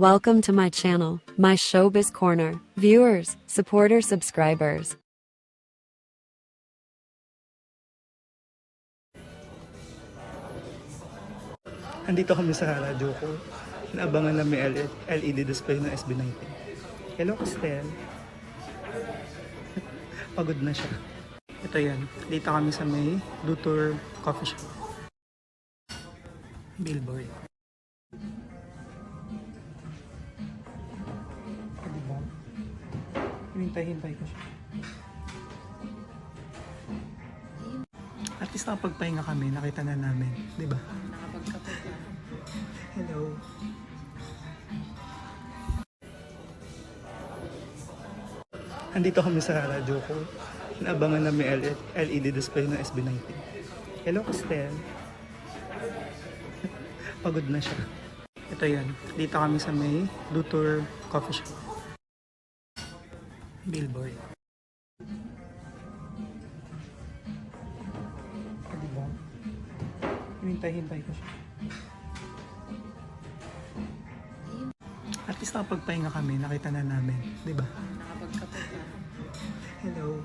Welcome to my channel, my showbiz corner. Viewers, supporters, subscribers. Andito kami sa ko. Inaabangan na may LED, LED display ng SB19. Hello, Cristel. Pagod na siya. Ito yan. Dito kami sa may Dutour Coffee Shop. Billboard. Hinintay-hintay ko siya. At least nakapagpahinga kami, nakita na namin. Di ba? Hello. Andito kami sa radyo ko. Inaabangan na may LED, display ng SB19. Hello, Cristel. Pagod na siya. Ito yan. Dito kami sa may Dutour Coffee Shop. Billboard. Diba? Hinintay-hintay ko siya. At least nakapagpahinga kami, nakita na namin. Di ba? Hello.